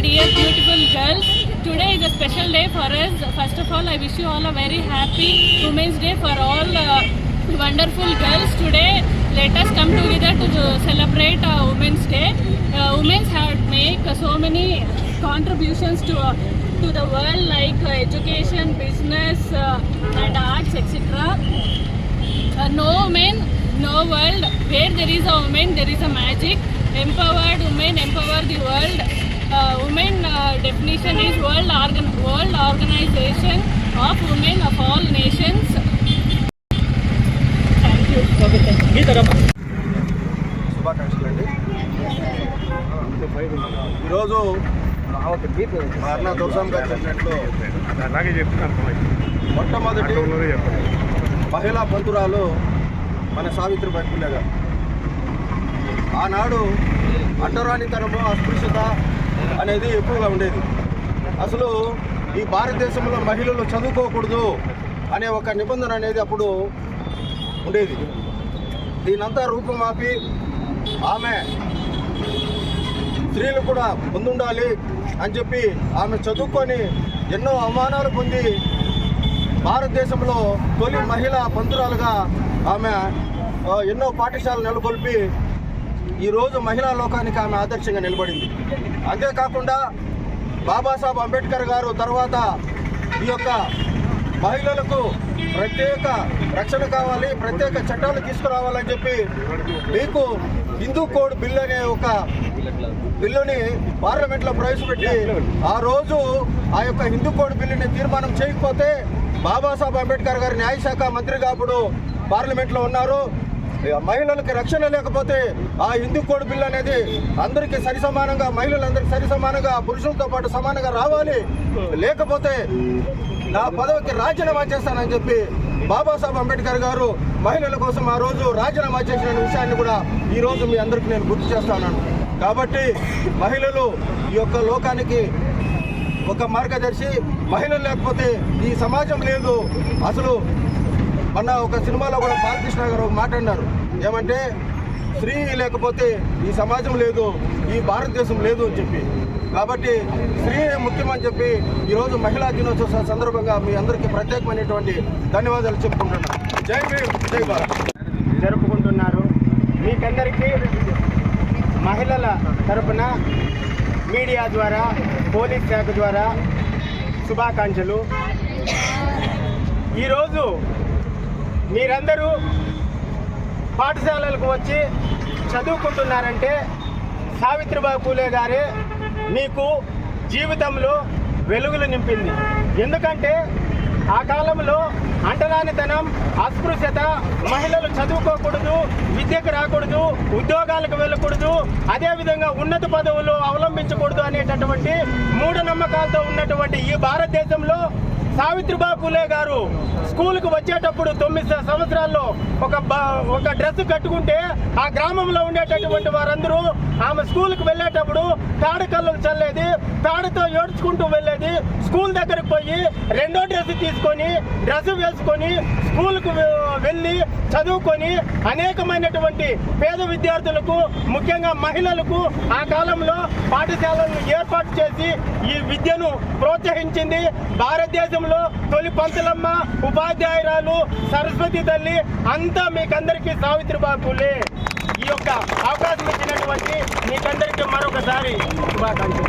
dear beautiful girls. Today is a special day for us. First of all, I wish you all a very happy Women's Day for all uh, wonderful girls. Today, let us come together to celebrate uh, Women's Day. Uh, women have made so many contributions to uh, to the world like uh, education, business, uh, and arts, etc. Uh, no woman, no world. Where there is a woman, there is a magic. Empowered women empower the world. Women definition is world organ world organization of women of all nations. Thank you. శుభాకాంక్షలు అండి. ఈరోజు అలాగే చెప్తున్నాను మొట్టమొదటి మహిళా పంతురాలు మన పుల్లె గారు ఆనాడు అంటరానితనము అస్పృశ్యత అనేది ఎక్కువగా ఉండేది. అసలు ఈ భారతదేశంలో మహిళలు చదువుకోకూడదు అనే ఒక నిబంధన అనేది అప్పుడు ఉండేది. దీనంతా రూపుమాపి ఆమె స్త్రీలు కూడా ముందుండాలి అని చెప్పి ఆమె చదువుకొని ఎన్నో అవమానాలు పొంది భారతదేశంలో తొలి మహిళా పంతురాలుగా ఆమె ఎన్నో పాఠశాలలు నెలకొల్పి ఈరోజు మహిళా లోకానికి ఆమె ఆదర్శంగా నిలబడింది. అంతేకాకుండా బాబాసాహెబ్ అంబేద్కర్ గారు తర్వాత ఈ యొక్క మహిళలకు ప్రత్యేక రక్షణ కావాలి ప్రత్యేక చట్టాలు తీసుకురావాలని చెప్పి మీకు హిందూ కోడ్ బిల్ అనే ఒక బిల్లుని పార్లమెంట్లో ప్రవేశపెట్టి ఆ రోజు ఆ యొక్క హిందూ కోడ్ బిల్లుని తీర్మానం చేయకపోతే బాబాసాహెబ్ అంబేద్కర్ గారు న్యాయశాఖ మంత్రిగా అప్పుడు పార్లమెంట్లో ఉన్నారు. మహిళలకు రక్షణ లేకపోతే ఆ హిందూ కోడ్ బిల్ అనేది అందరికీ సరి సమానంగా మహిళలందరికీ సరి సమానంగా పురుషులతో పాటు సమానంగా రావాలి. లేకపోతే నా పదవికి రాజీనామా చేస్తానని చెప్పి బాబాసాహెబ్ అంబేద్కర్ గారు మహిళల కోసం ఆ రోజు రాజీనామా చేసిన విషయాన్ని కూడా ఈరోజు మీ అందరికీ నేను గుర్తు చేస్తాను కాబట్టి మహిళలు ఈ యొక్క లోకానికి ఒక మార్గదర్శి మహిళలు లేకపోతే ఈ సమాజం లేదు. అసలు మొన్న ఒక సినిమాలో కూడా బాలకృష్ణ గారు ఒక మాట అన్నారు. ఏమంటే స్త్రీ లేకపోతే ఈ సమాజం లేదు ఈ భారతదేశం లేదు అని చెప్పి. కాబట్టి స్త్రీ ముఖ్యమని చెప్పి ఈరోజు మహిళా దినోత్సవ సందర్భంగా మీ అందరికీ ప్రత్యేకమైనటువంటి ధన్యవాదాలు చెప్పుకుంటున్నాను. జై భీమ్ జై భారత్. జరుపుకుంటున్నారు. మీకందరికీ మహిళల తరపున మీడియా ద్వారా పోలీస్ శాఖ ద్వారా శుభాకాంక్షలు. ఈరోజు మీరందరూ పాఠశాలలకు వచ్చి చదువుకుంటున్నారంటే సావిత్రిబాయి పూలే గారే మీకు జీవితంలో వెలుగులు నింపింది. ఎందుకంటే ఆ కాలంలో అంటరానితనం అస్పృశ్యత మహిళలు చదువుకోకూడదు విద్యకు రాకూడదు ఉద్యోగాలకు వెళ్ళకూడదు అదేవిధంగా ఉన్నత పదవులు అవలంబించకూడదు అనేటటువంటి మూఢనమ్మకాలతో ఉన్నటువంటి ఈ భారతదేశంలో సావిత్రిబాయి పూలే గారు స్కూల్కి వచ్చేటప్పుడు తొమ్మిది సంవత్సరాల్లో ఒక బ- ఒక డ్రెస్ కట్టుకుంటే ఆ గ్రామంలో ఉండేటటువంటి వారందరూ ఆమె స్కూల్కి వెళ్ళేటప్పుడు తాడు కళ్ళలు చల్లేది పేడతో ఏడ్చుకుంటూ వెళ్ళేది. స్కూల్ దగ్గరకు పోయి రెండో డ్రెస్ తీసుకొని డ్రెస్ వేసుకొని స్కూల్కు వెళ్ళి చదువుకొని అనేకమైనటువంటి పేద విద్యార్థులకు ముఖ్యంగా మహిళలకు ఆ కాలంలో పాఠశాలలను ఏర్పాటు చేసి ఈ విద్యను ప్రోత్సహించింది. భారతదేశంలో తొలి పంతులమ్మ ఉపాధ్యాయురాలు సరస్వతి తల్లి అంతా మీకందరికీ సావిత్రిబాయి పూలే. యొక్క అవకాశం ఇచ్చినటువంటి మీకందరికీ మరొకసారి శుభాకాంక్షలు.